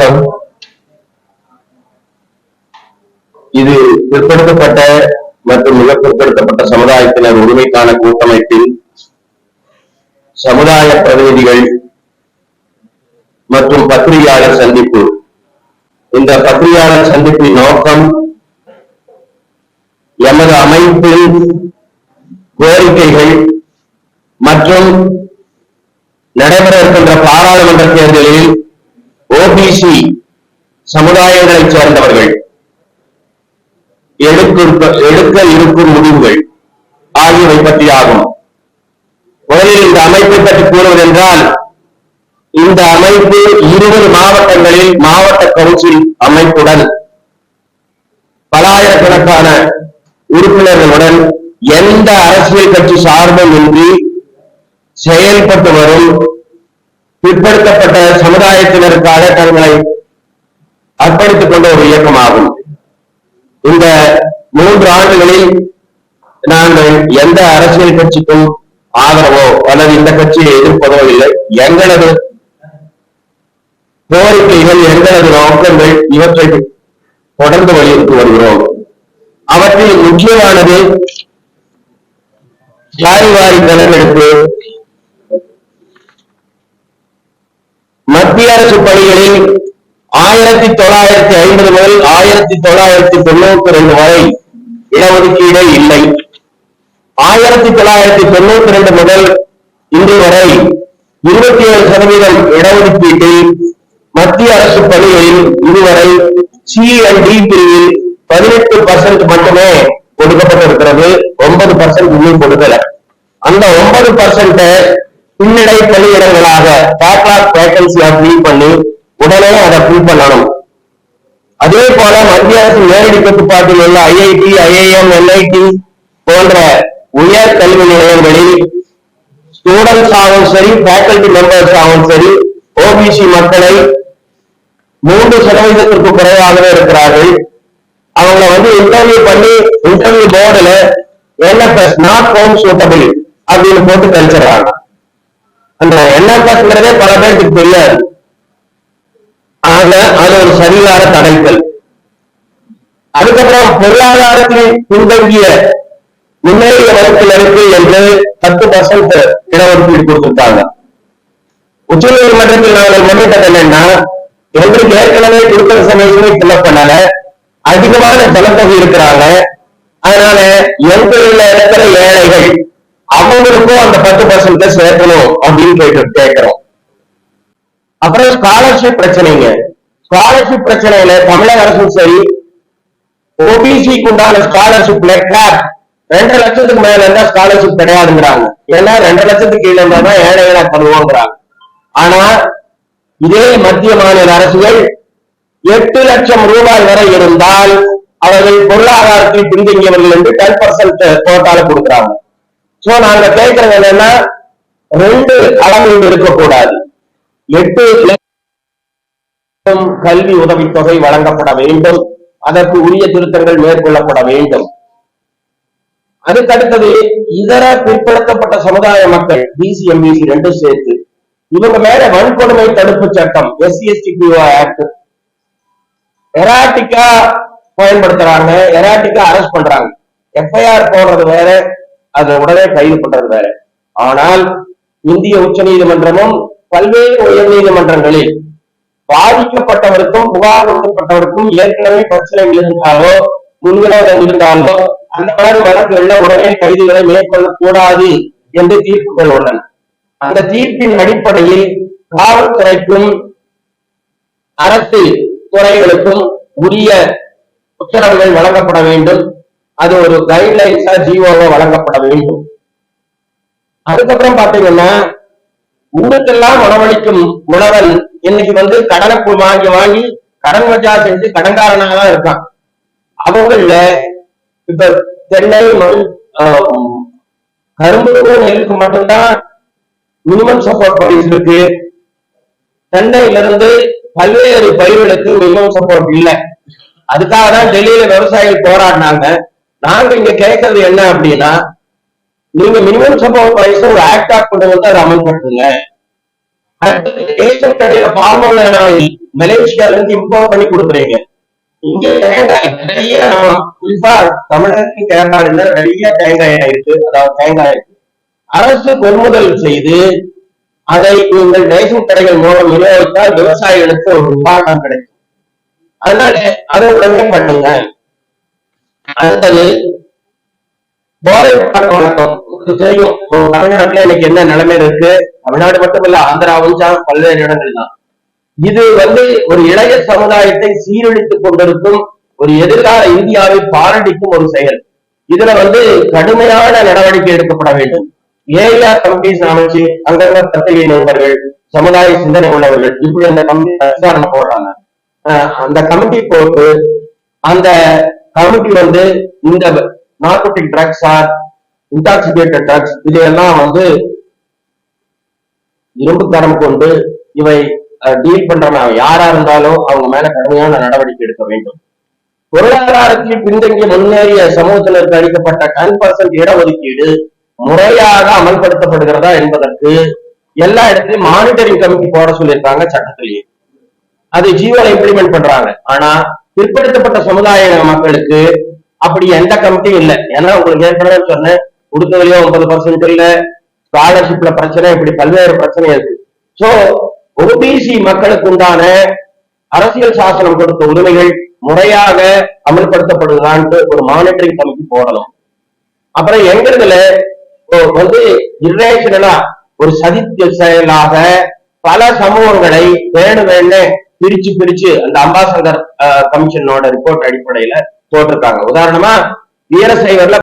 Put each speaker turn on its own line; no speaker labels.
வணக்கம் இது பிற்படுத்தப்பட்ட மற்றும் மிக பிற்படுத்தப்பட்ட சமுதாயத்தினர் உரிமைக்கான கூட்டமைப்பின் சமுதாய பிரதிநிதிகள் மற்றும் பத்திரிகையாளர் சந்திப்பு. இந்த பத்திரிகையாளர் சந்திப்பின் நோக்கம் எமது அமைப்பின் கோரிக்கைகள் மற்றும் நடைபெற இருக்கின்ற பாராளுமன்ற தேர்தலில் ஓபிசி சமுதாயங்களைச் சேர்ந்தவர்கள். எடுக்க இருக்கும் முடிவுகள் ஆகியவை பற்றி ஆகும் முதலில் இந்த அமைப்பை பற்றி கூறுவதென்றால் இந்த அமைப்பு இருபது மாவட்டங்களில் மாவட்ட கவுன்சில் அமைப்புடன் பலாயிரக்கணக்கான உறுப்பினர்களுடன் எந்த அரசியல் கட்சி சார்பும் இன்றி செயல்பட்டு வரும் பிற்படுத்தப்பட்ட சமுதாயத்தினருக்காக தங்களை அர்ப்பணித்துக் கொண்ட ஒரு இயக்கமாகும். இந்த மூன்று ஆண்டுகளில் நாங்கள் எந்த அரசியல் கட்சிக்கும் ஆதரவோ அல்லது இந்த கட்சியை எதிர்ப்பதோ இல்லை. எங்களது கோரிக்கைகள் எங்களது நோக்கங்கள் இவற்றை தொடர்ந்து வலியுறுத்தி வருகிறோம். அவற்றில் முக்கியமானது வாரி வாரி கணக்கெடுப்பு மத்திய அரசு பணிகளில் ஆயிரத்தி தொள்ளாயிரத்தி ஐம்பது முதல் ஆயிரத்தி தொள்ளாயிரத்தி தொண்ணூத்தி ரெண்டு வரை இடஒதுக்கீடே இல்லை. ஆயிரத்தி தொள்ளாயிரத்தி தொண்ணூத்தி ரெண்டு முதல் இன்று வரை இருபத்தி ஏழு சதவீதம் இடஒதுக்கீட்டில் மத்திய அரசு பணிகளில் இதுவரை சி அண்ட் டி பிரிவில் பதினெட்டு பர்சன்ட் மட்டுமே கொடுக்கப்பட்டிருக்கிறது ஒன்பது பர்சன்ட் இன்னும் கொடுக்கல. அந்த ஒன்பது பர்சன்ட பின்னடை பணியிடங்களாக பேக்லாக் வேகன்சியா ஃபில் பண்ணி உடனே அதை ஃபில் பண்ணணும். அதே போல மத்திய அரசு நேரடி கட்டுப்பாட்டில் உள்ள ஐஐடி ஐஐஎம் என்ஐடி போன்ற உயர் கல்வி நிலையங்களில் ஸ்டூடெண்ட்ஸ் ஆகும் சரி ஃபேக்கல்டி மெம்பர்ஸ் ஆகும் சரி ஓபிசி மக்களை மூன்று சதவீதத்திற்கு குறைவாகவே இருக்கிறார்கள். அவங்க வந்து இன்டர்வியூ பண்ணி இன்டர்வியூ போர்டுல என்ன நாட் ஹோம் சூட்டபிள் அப்படின்னு போட்டு கழிச்சிடறாங்க. அந்த என்எஃப்எஸ்ங்கிறதே பல பேருக்கு தெரியாது. ஆக அது ஒரு சரியான தடைகள் அதுக்கப்புறம் பொருளாதாரத்தில் பின்தங்கிய முன்னேறிய வகுப்பினருக்கு என்று பத்து பர்சன்ட் இடஒதுக்கீடு கொடுத்துட்டாங்க உச்ச நீதிமன்றத்தில் நாங்கள் முன்னிட்டது என்னன்னா எங்களுக்கு ஏற்கனவே கொடுக்கிற சமயமே ஃபில்அப் பண்ணல அதிகமான ஜனத்தொகை இருக்கிறாங்க. அதனால எங்களில் இருக்கிற ஏழைகள் அவங்களுக்கும் அந்த பத்து பர்சன்ட் சேர்க்கணும் அப்படின்னு கேட்கிறோம். அப்புறம் ஸ்காலர்ஷிப் பிரச்சனைங்க. ஸ்காலர்ஷிப் பிரச்சனையில தமிழக அரசும் சரி ஓபிசிக்கு உண்டான ஸ்காலர்ஷிப்ல கேப் ரெண்டு லட்சத்துக்கு மேல இருந்தா ஸ்காலர்ஷிப் கிடையாதுங்கிறாங்க. ஏன்னா ரெண்டு லட்சத்துக்கு கீழே இருந்தா தான் ஏழை பண்ணுவோங்கிறாங்க. ஆனா இதே மத்திய மாநில அரசுகள் எட்டு லட்சம் ரூபாய் வரை இருந்தால் அவர்கள் பொருளாதாரத்தில் பின்தங்கியவர்கள் என்று டென் பர்சன்ட் கோட்டால கொடுக்குறாங்க. சோ நாங்க கேட்கறது என்னன்னா ரெண்டு அளவுகள் இருக்கக்கூடாது. எட்டு கல்வி உதவித்தொகை வழங்கப்பட வேண்டும். அதற்கு உரிய திருத்தங்கள் மேற்கொள்ளப்பட வேண்டும். அதுக்கடுத்தது இதர பிற்படுத்தப்பட்ட சமுதாய மக்கள் பிசி எம்பிசி ரெண்டும் சேர்த்து. இவங்க மேல வன்கொடுமை தடுப்பு சட்டம் எஸ்சி எஸ்டி ஆக்ட் எராட்டிக்கா பயன்படுத்துறாங்க எராட்டிக்கா அரெஸ்ட் பண்றாங்க. எஃப்ஐஆர் போடுறது வேற அதை உடனே கைது பண்றது வேற. ஆனால் இந்திய உச்ச நீதிமன்றமும் பல்வேறு உயர் நீதிமன்றங்களில் பாதிக்கப்பட்டவருக்கும் புகார் கொடுக்கப்பட்டவருக்கும் ஏற்கனவே பிரச்சனை இருந்தாலோ முன்விரோதம் இருந்தாலோ அந்த மாதிரி வழக்குகள்ல உடனே கைதுகளை மேற்கொள்ளக்கூடாது என்று தீர்ப்புகள் உள்ளன. அந்த தீர்ப்பின் அடிப்படையில் காவல்துறைக்கும் அரசு துறைகளுக்கும் உரிய உத்தரவுகள் வழங்கப்பட வேண்டும். அது ஒரு கைட்லைன்ஸா ஜிஓவா வழங்கப்பட வேண்டும். அதுக்கப்புறம் பாத்தீங்கன்னா உங்களுக்கெல்லாம் உணவளிக்கும் உணவன் இன்னைக்கு வந்து கடனை வாங்கி வாங்கி கடன் வச்சா செஞ்சு கடன்காரனாக தான் இருக்கான். அவங்கள இப்ப தென்னை மண், ஆஹ், கரும்பு நெல்லுக்கு மட்டும்தான் மினிமம் சப்போர்ட் பிரைஸ் இருக்கு. தென்னையில இருந்து பல்வேறு பயிர்களுக்கு மினிமம் சப்போர்ட் இல்ல. அதுக்காக தான் டெல்லியில விவசாயிகள் போராடினாங்க. நாங்க இங்க கேட்கறது என்ன அப்படின்னா நீங்க மினிமம் சப்போர்ட் பிரைஸ் ஒரு ஆக்ட் ஆஃப் கொண்டு வந்து அதை அமல்படுத்துங்க. மலேசியால இருந்து இம்போர்ட் பண்ணி கொடுக்குறீங்க. இங்க தேங்காய் நிறைய குறிப்பா தமிழகத்துக்கு கேரளால நிறைய தேங்காய் இருக்கு அதாவது தேங்காய் இருக்கு அரசு கொள்முதல் செய்து அதை நீங்கள் ரேஷன் கடைகள் மூலம் விநியோகித்தால் விவசாயிகளுக்கு ஒரு நிவாரணம் கிடைக்கும். அதனால அதை உடனே பண்ணுங்க. அடுத்தது போதை பழக்க வழக்கம் தெரியும் தமிழ்நாட்டுல இன்னைக்கு என்ன நிலைமை இருக்கு? தமிழ்நாடு மட்டுமல்ல ஆந்திராவும் பல்வேறு இடங்கள் தான் இது வந்து ஒரு இளைய சமுதாயத்தை சீரழித்துக் கொண்டிருக்கும் ஒரு எதிர்கால இந்தியாவை பாரடிக்கும் ஒரு செயல். இதுல வந்து கடுமையான நடவடிக்கை எடுக்கப்பட வேண்டும். ஏஆர் கமிட்டிஸ் அமைச்சு அங்கங்க பத்திரிகை நண்பர்கள் சமுதாய சிந்தனை உள்ளவர்கள் இப்படி அந்த கமிட்டி விசாரணை போடுறாங்க. அந்த கமிட்டி போட்டு அந்த கமிட்டி வந்து இந்த நார்கோட்டிக் ட்ரக்ஸ் ஆர் ட்ரக்ஸ் இதையெல்லாம் வந்து இரும்பு தரம் கொண்டு இவை டீல் பண்றவங்க யாரா இருந்தாலும் அவங்க மேல கடுமையான நடவடிக்கை எடுக்க வேண்டும். பொருளாதாரத்தில் பின்தங்கிய முன்னேறிய சமூகத்தினருக்கு அளிக்கப்பட்ட டென் பர்சன்ட் இடஒதுக்கீடு முறையாக அமல்படுத்தப்படுகிறதா என்பதற்கு எல்லா இடத்துலயும் மானிட்டரிங் கமிட்டி போட சொல்லியிருக்காங்க சட்டத்திலேயே. அது ஜீவோல இம்ப்ளிமெண்ட் பண்றாங்க. ஆனா பிற்படுத்தப்பட்ட சமுதாய மக்களுக்கு அப்படி எந்த கமிட்டியும் இல்லை. ஏன்னா உங்களுக்கு ஏற்கனவே சொன்னேன் கொடுத்ததுலயே ஒன்பது பர்சன்ட் இல்ல ஸ்காலர்ஷிப்ல பிரச்சனை இப்படி பல்வேறு பிரச்சனை இருக்கு. சோ ஓபிசி மக்களுக்கு உண்டான அரசியல் சாசனம் கொடுத்த உரிமைகள் முறையாக அமல்படுத்தப்படுவதான்ட்டு ஒரு மானிட்டரிங் கமிட்டி போடணும். அப்புறம் எங்கிறதுல வந்து இரேஷனலா ஒரு சதி செயலாக பல சமூகங்களை வேணும் வேணும் பிரிச்சு பிரிச்சு அந்த அம்பாசங்கர் கமிஷனோட ரிப்போர்ட் அடிப்படையில போட்டிருக்காங்க. உதாரணமா வீரசைவர்ல